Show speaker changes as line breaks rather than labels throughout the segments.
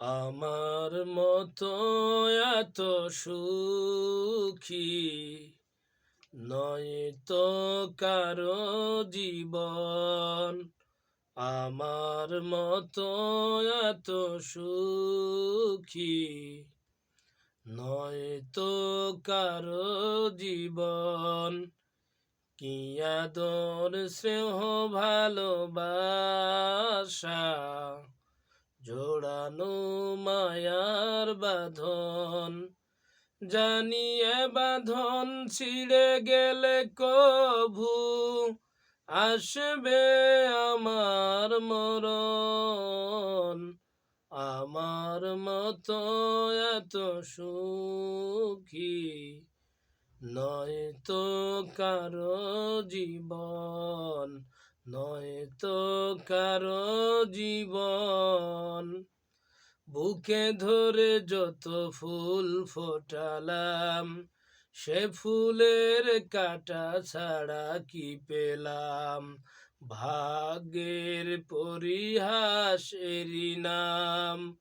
আমার মতো এত সুখী নয় তো কারও জীবন। আমার মতো এত সুখী নয় তো কারও জীবন। কি আদর, স্নেহ, ভালোবাসা জোড়ানো মায়ার বাঁধন। জানিয়ে বাঁধন ছিঁড়ে গেলে কভু, আসবে আমার মরণ। আমার মতো এত সুখী নয় তো কারও জীবন। নয় তো কারও জীবন। বুকে ধরে যত ফুল ফোটালাম, সে ফুলের কাটা ছাড়া কি পেলাম? ভাগ্যের পরিহাস এরি নাম।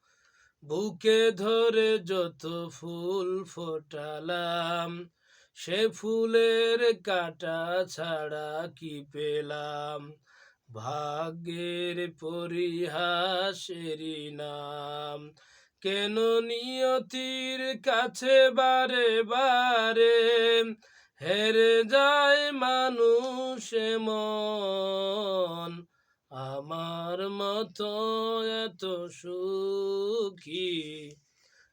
বুকে ধরে যত ফুল ফোটালাম সে ফুলের কাটা ছাড়া কি পেলাম? ভাগ্যের পরিহাসেরই নাম। কেন নিয়তির কাছে বারে বারে হেরে যায় মানুষ মন? আমার মতো এত সুখী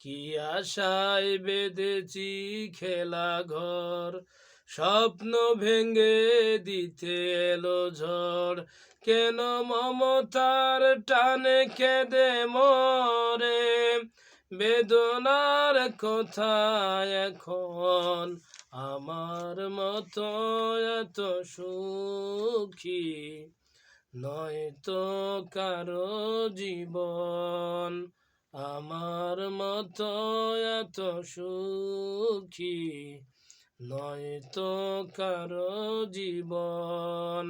কি আশায় বেঁধেছি খেলা ঘর? স্বপ্ন ভেঙে দিতে এলো ঝড়। কেন মমতার টানে কেঁদে মরে? বেদনার কথা এখন আমার মতো এত সুখী নয় তো কারও জীবন। মতো এত সুখী নয় তো কারও জীবন।